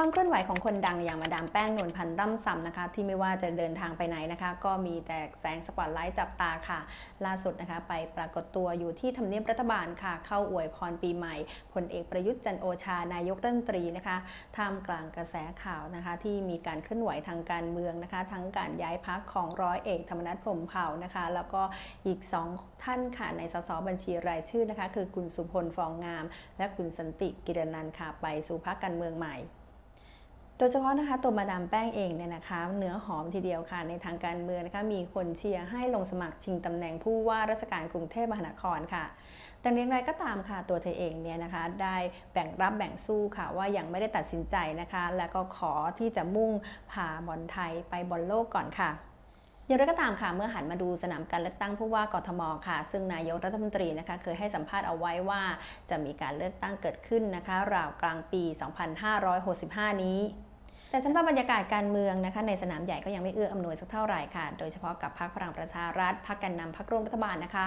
ความเคลื่อนไหวของคนดังอย่างมาดามแป้งนวลพันธ์ร่ำซำนะคะ ที่ไม่ว่าจะเดินทางไปไหนนะคะ ก็มีแต่แสงสปอตไลท์จับตาค่ะ ล่าสุดนะคะ ไปปรากฏตัวอยู่ที่ทำเนียบรัฐบาลค่ะ เข้าอวยพรปีใหม่พลเอกประยุทธ์จันโอชานายกรัฐมนตรีนะคะท่ามกลางกระแสข่าวนะคะ ที่มีการเคลื่อนไหวทางการเมืองนะคะ ทั้งการย้ายพักของร้อยเอกธรรมนัฐพรมเผ่านะคะ แล้วก็อีก 2 ท่านค่ะในสสบัญชีรายชื่อนะคะ คือคุณสุพลฟองงาม และคุณสันติกิรนันค่ะไปสู่พักการเมืองใหม่ โดยเฉพาะนะคะตัวมาดามแป้งเองเนี่ยนะคะเนื้อหอมทีเดียวค่ะในทางการเมืองนะคะมีคนเชียร์ให้ลงสมัครชิงตำแหน่งผู้ว่าราชการกรุงเทพมหานครค่ะแต่อย่างไรก็ตามค่ะตัวเธอเองเนี่ยนะคะได้แบ่งรับแบ่งสู้ค่ะว่ายังไม่ได้ตัดสินใจนะคะ และก็ขอที่จะมุ่งพาบอลไทยไปบอลโลกก่อนค่ะอย่างไรก็ตามค่ะเมื่อหันมาดูสนามการเลือกตั้งผู้ว่ากทมค่ะ ซึ่งนายกรัฐมนตรีนะคะเคยให้สัมภาษณ์เอาไว้ว่าจะมีการเลือกตั้งเกิดขึ้นนะคะราวกลางปี 2565 นี้ แต่สำหรับบรรยากาศการเมืองนะคะในสนามใหญ่ก็ยังไม่เอื้ออำนวยสักเท่าไหร่ค่ะ โดยเฉพาะกับพรรคพลังประชารัฐพรรคแกนนำพรรคร่วมรัฐบาลนะคะ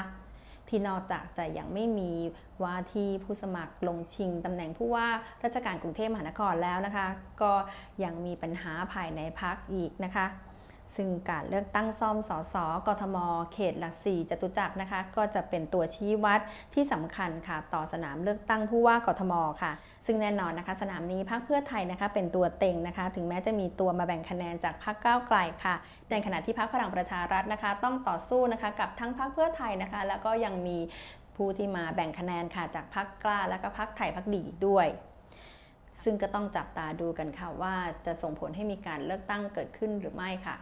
ที่นอกจากจะยังไม่มีว่าที่ผู้สมัครลงชิงตำแหน่งผู้ว่าราชการกรุงเทพมหานครแล้วนะคะ ก็ยังมีปัญหาภายในพรรคอีกนะคะ ซึ่งการเลือกตั้งซ่อมสสกทม เขตหลักสี่จตุจักรนะคะ ก็จะเป็นตัวชี้วัดที่สำคัญค่ะ ต่อสนามเลือกตั้งผู้ว่ากทมค่ะ ซึ่งแน่นอนนะคะ สนามนี้พรรคเพื่อไทยนะคะ เป็นตัวเต็งนะคะ ถึงแม้จะมีตัวมาแบ่งคะแนนจากพรรคก้าวไกลค่ะ ในขณะที่พรรคพลังประชารัฐนะคะ ต้องต่อสู้นะคะกับทั้งพรรคเพื่อไทยนะคะ แล้วก็ยังมีผู้ที่มาแบ่งคะแนนค่ะจากพรรคกล้าและก็พรรคไทยพรรคดีด้วยซึ่งก็ต้องจับตาดูกันค่ะว่าจะส่งผลให้มีการเลือกตั้งเกิดขึ้นหรือไม่ค่ะ